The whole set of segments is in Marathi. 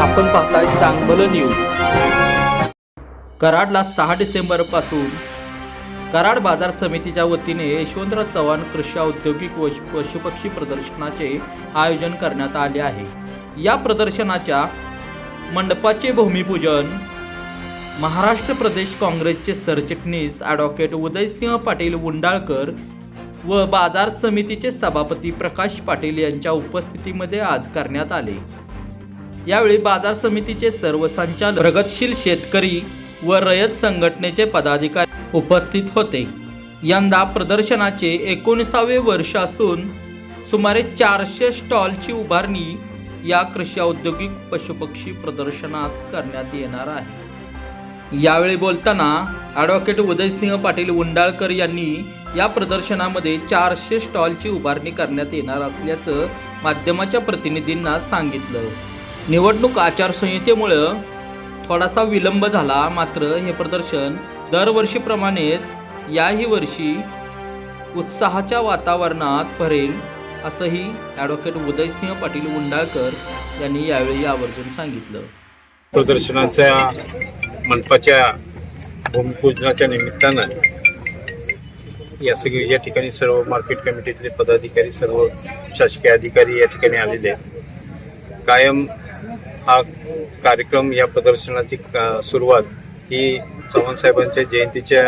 आपण पाहताय चांगलं न्यूज कराडला सहा डिसेंबरपासून कराड बाजार समितीच्या वतीने यशवंतराव चव्हाण कृषी औद्योगिक व पशुपक्षी प्रदर्शनाचे आयोजन करण्यात आले आहे. या प्रदर्शनाच्या मंडपाचे भूमिपूजन महाराष्ट्र प्रदेश काँग्रेसचे सरचिटणीस ॲडव्होकेट उदयसिंह पाटील उंडाळकर व बाजार समितीचे सभापती प्रकाश पाटील यांच्या उपस्थितीमध्ये आज करण्यात आले. यावेळी बाजार समितीचे सर्व संचालक प्रगतशील शेतकरी व रयत संघटनेचे पदाधिकारी उपस्थित होते. यंदा प्रदर्शनाचे एकोणीसावे वर्ष असून सुमारे चारशे स्टॉलची उभारणी या कृषी औद्योगिक पशुपक्षी प्रदर्शनात करण्यात येणार आहे. यावेळी बोलताना ॲडव्होकेट उदयसिंह पाटील उंडाळकर यांनी या प्रदर्शनामध्ये चारशे स्टॉलची उभारणी करण्यात येणार असल्याचं माध्यमाच्या प्रतिनिधींना सांगितलं. निवडणूक आचारसंहितेमुळं थोडासा विलंब झाला मात्र हे प्रदर्शन दरवर्षीप्रमाणेच याही वर्षी उत्साहाच्या वातावरणात भरेल असंही ॲडव्होकेट उदयसिंह पाटील उंडाळकर यांनी यावेळी आवर्जून सांगितलं. प्रदर्शनाच्या मंडपाच्या भूमिपूजनाच्या निमित्तानं या सगळी या ठिकाणी सर्व मार्केट कमिटीतले पदाधिकारी सर्व शासकीय अधिकारी या ठिकाणी आलेले कायम हा कार्यक्रम या प्रदर्शनाची का- सुरुवात ही चव्हाण साहेबांच्या जयंतीच्या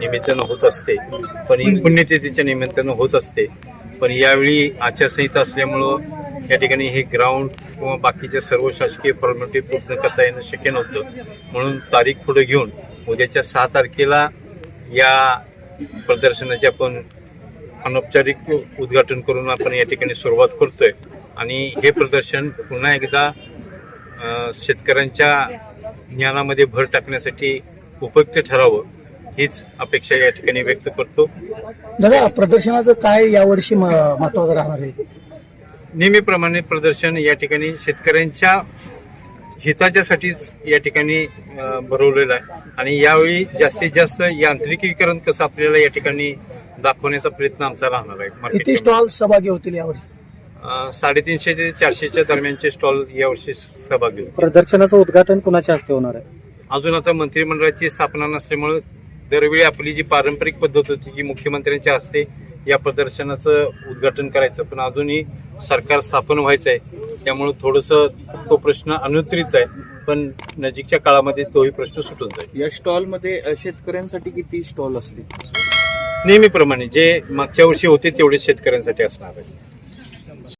निमित्तानं होत असते. पण ही पुण्यतिथीच्या निमित्तानं होत असते. पण यावेळी आचारसंहिता असल्यामुळं या ठिकाणी हे ग्राउंड किंवा बाकीच्या सर्व शासकीय फॉर्मॅलिटी पूर्ण करता येणं शक्य नव्हतं. म्हणून तारीख पुढे घेऊन उद्याच्या सहा तारखेला या प्रदर्शनाचे आपण अनौपचारिक उद्घाटन करून आपण या ठिकाणी सुरुवात करतोय. आणि हे प्रदर्शन पुन्हा एकदा शेतकऱ्यांच्या ज्ञानामध्ये भर टाकण्यासाठी उपयुक्त ठरावं हीच अपेक्षा या ठिकाणी व्यक्त करतो. दादा प्रदर्शनाचं काय यावर्षी महत्वाचं राहणार आहे? नेहमीप्रमाणे प्रदर्शन या ठिकाणी शेतकऱ्यांच्या हिताच्यासाठीच या ठिकाणी भरवलेलं आहे. आणि यावेळी जास्तीत जास्त यांत्रिकीकरण कसं आपल्याला या ठिकाणी दाखवण्याचा प्रयत्न आमचा राहणार आहे. किती स्टॉल सहभागी होतील यावर्षी? साडेतीनशे ते चारशेच्या दरम्यानचे स्टॉल यावर्षी सहभागी होते. प्रदर्शनाचं उद्घाटन कुणाच्या हस्ते होणार आहे? अजून आता मंत्रिमंडळाची स्थापना नसल्यामुळं दरवेळी आपली जी पारंपरिक पद्धत होती की मुख्यमंत्र्यांच्या हस्ते या प्रदर्शनाचं उद्घाटन करायचं पण अजूनही सरकार स्थापन व्हायचं आहे त्यामुळं थोडंसं तो प्रश्न अनुत्तरित आहे पण नजीकच्या काळामध्ये तोही प्रश्न सुटून जाईल. या स्टॉलमध्ये शेतकऱ्यांसाठी किती स्टॉल असतील? नेहमीप्रमाणे जे मागच्या वर्षी होते तेवढेच शेतकऱ्यांसाठी असणार आहे